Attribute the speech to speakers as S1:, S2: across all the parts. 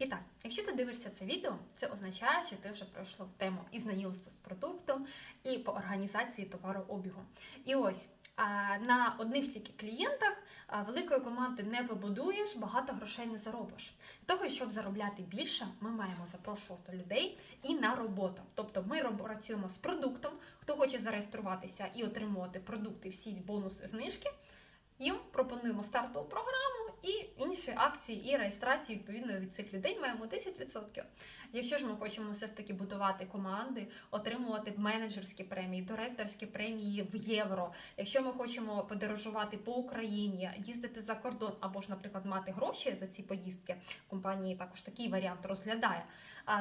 S1: І так, якщо ти дивишся це відео, це означає, що ти вже пройшло тему і знайомства з продуктом, і по організації товарообігу. І ось на одних тільки клієнтах великої команди не побудуєш, багато грошей не заробиш. Для того, щоб заробляти більше, ми маємо запрошувати людей і на роботу. Тобто ми працюємо з продуктом, хто хоче зареєструватися і отримувати продукти, всі бонуси, знижки. Їм пропонуємо стартову програму і інші акції і реєстрації відповідно від цих людей маємо 10%. Якщо ж ми хочемо все ж таки будувати команди, отримувати менеджерські премії, директорські премії в євро. Якщо ми хочемо подорожувати по Україні, їздити за кордон або ж, наприклад, мати гроші за ці поїздки, компанії також такий варіант розглядає.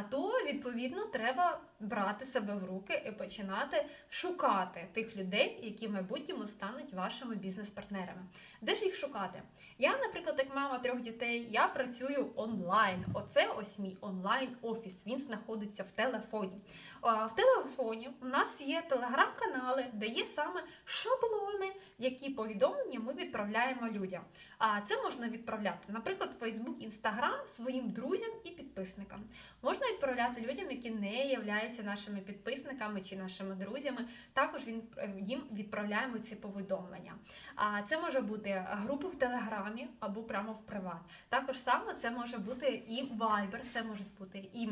S1: То відповідно треба брати себе в руки і починати шукати тих людей, які в майбутньому стануть вашими бізнес-партнерами. Де ж їх шукати? Я, наприклад, як мама трьох дітей, я працюю онлайн. Оце ось мій онлайн офіс. Він знаходиться в телефоні. В телефоні у нас є телеграм-канали, де є саме шаблони, які повідомлення ми відправляємо людям. А це можна відправляти, наприклад, Facebook, Instagram своїм друзям і підписникам. Можна відправляти людям, які не являються нашими підписниками чи нашими друзями. Також він е, їм відправляємо ці повідомлення. А це може бути групи в Телеграмі або прямо в приват. Також саме це може бути і Viber, це може бути і.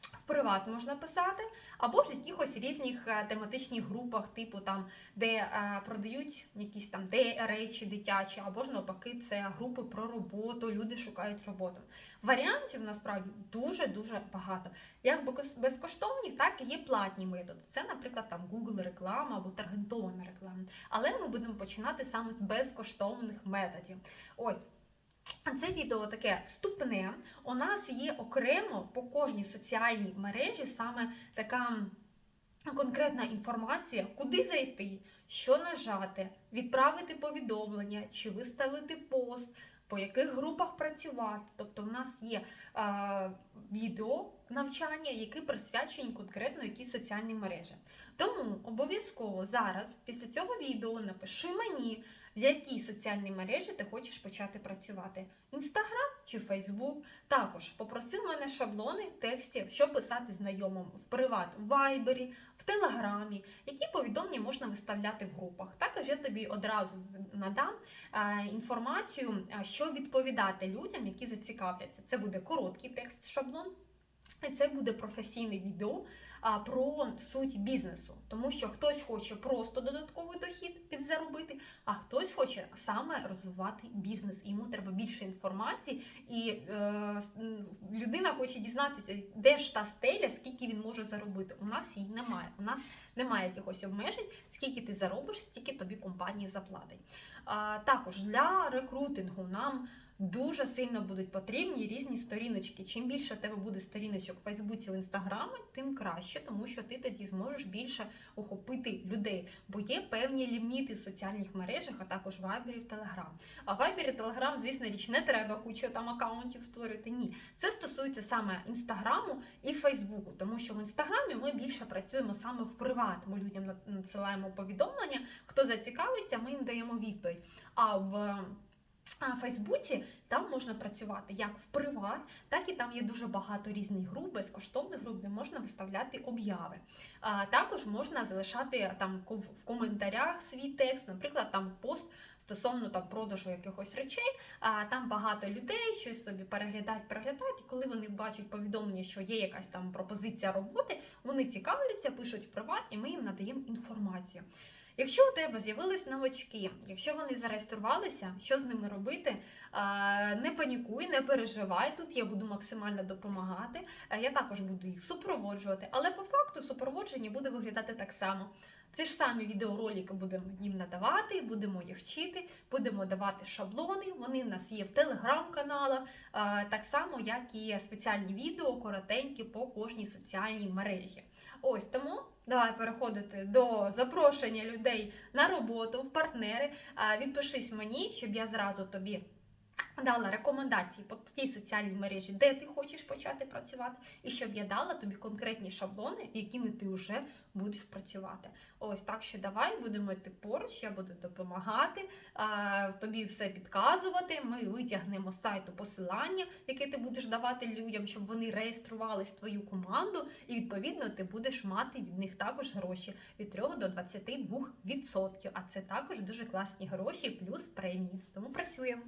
S1: В приват можна писати, або в якихось різних е, тематичних групах, типу там, де е, продають якісь там де речі дитячі, або ж навпаки, це групи про роботу, люди шукають роботу. Варіантів насправді дуже дуже багато. Як безкоштовні, так і є платні методи. Це, наприклад, там Google реклама або таргетована реклама. Але ми будемо починати саме з безкоштовних методів. Ось. Це відео таке вступне. У нас є окремо по кожній соціальній мережі саме така конкретна інформація, куди зайти, що нажати, відправити повідомлення чи виставити пост, по яких групах працювати. Тобто, в нас є е, відео навчання, які присвячені конкретно якійсь соціальній мережі. Тому обов'язково зараз, після цього відео, напиши мені, в якій соціальній мережі ти хочеш почати працювати: Інстаграм чи Фейсбук. Також попроси в мене шаблони текстів, що писати знайомим в приват, в Вайбері, в Телеграмі, які повідомлення можна виставляти в групах. Також я тобі одразу надам е, інформацію, е, що відповідати людям, які зацікавляться. Це буде короткий текст шаблон. Це буде професійне відео про суть бізнесу, тому що хтось хоче просто додатковий дохід підзаробити, а хтось хоче саме розвивати бізнес. Йому треба більше інформації, і е, людина хоче дізнатися, де ж та стеля, скільки він може заробити. У нас її немає. У нас немає якихось обмежень, скільки ти заробиш, стільки тобі компанія заплатить. А, також для рекрутингу нам дуже сильно будуть потрібні різні сторіночки. Чим більше тебе буде сторіночок в Фейсбуці, в Інстаграмі, тим краще, тому що ти тоді зможеш більше охопити людей. Бо є певні ліміти в соціальних мережах, а також в Вайбері, в Телеграм. А Вайбері, Телеграм, звісно, річ не треба кучу там акаунтів створювати. Ні, це стосується саме інстаграму і Фейсбуку, тому що в інстаграмі ми більше працюємо саме в приват. Ми людям на- надсилаємо повідомлення. Хто зацікавиться, ми їм даємо відповідь. А в а, Фейсбуці там можна працювати як в приват, так і там є дуже багато різних груп, безкоштовних груп, де можна виставляти обяви. А, також можна залишати там в коментарях свій текст, наприклад, там в пост стосовно там продажу якихось речей. А, там багато людей щось собі переглядають, переглядають, і коли вони бачать повідомлення, що є якась там пропозиція роботи, вони цікавляться, пишуть в приват, і ми їм надаємо інформацію. Якщо у тебе з'явились новачки, якщо вони зареєструвалися, що з ними робити? Не панікуй, не переживай. Тут я буду максимально допомагати. Я також буду їх супроводжувати, але по факту супроводження буде виглядати так само. Ці ж самі відеоролики будемо їм надавати, будемо їх вчити, будемо давати шаблони. Вони в нас є в телеграм-каналах, так само, як і спеціальні відео, коротенькі по кожній соціальній мережі. Ось тому давай переходити до запрошення людей на роботу в партнери. Відпишись мені, щоб я зразу тобі дала рекомендації по тій соціальній мережі, де ти хочеш почати працювати, і щоб я дала тобі конкретні шаблони, якими ти вже будеш працювати. Ось так що давай будемо йти поруч, я буду допомагати, тобі все підказувати. Ми витягнемо з сайту посилання, яке ти будеш давати людям, щоб вони реєструвались твою команду, і відповідно ти будеш мати від них також гроші від 3 до 22%. А це також дуже класні гроші, плюс премії. Тому працюємо.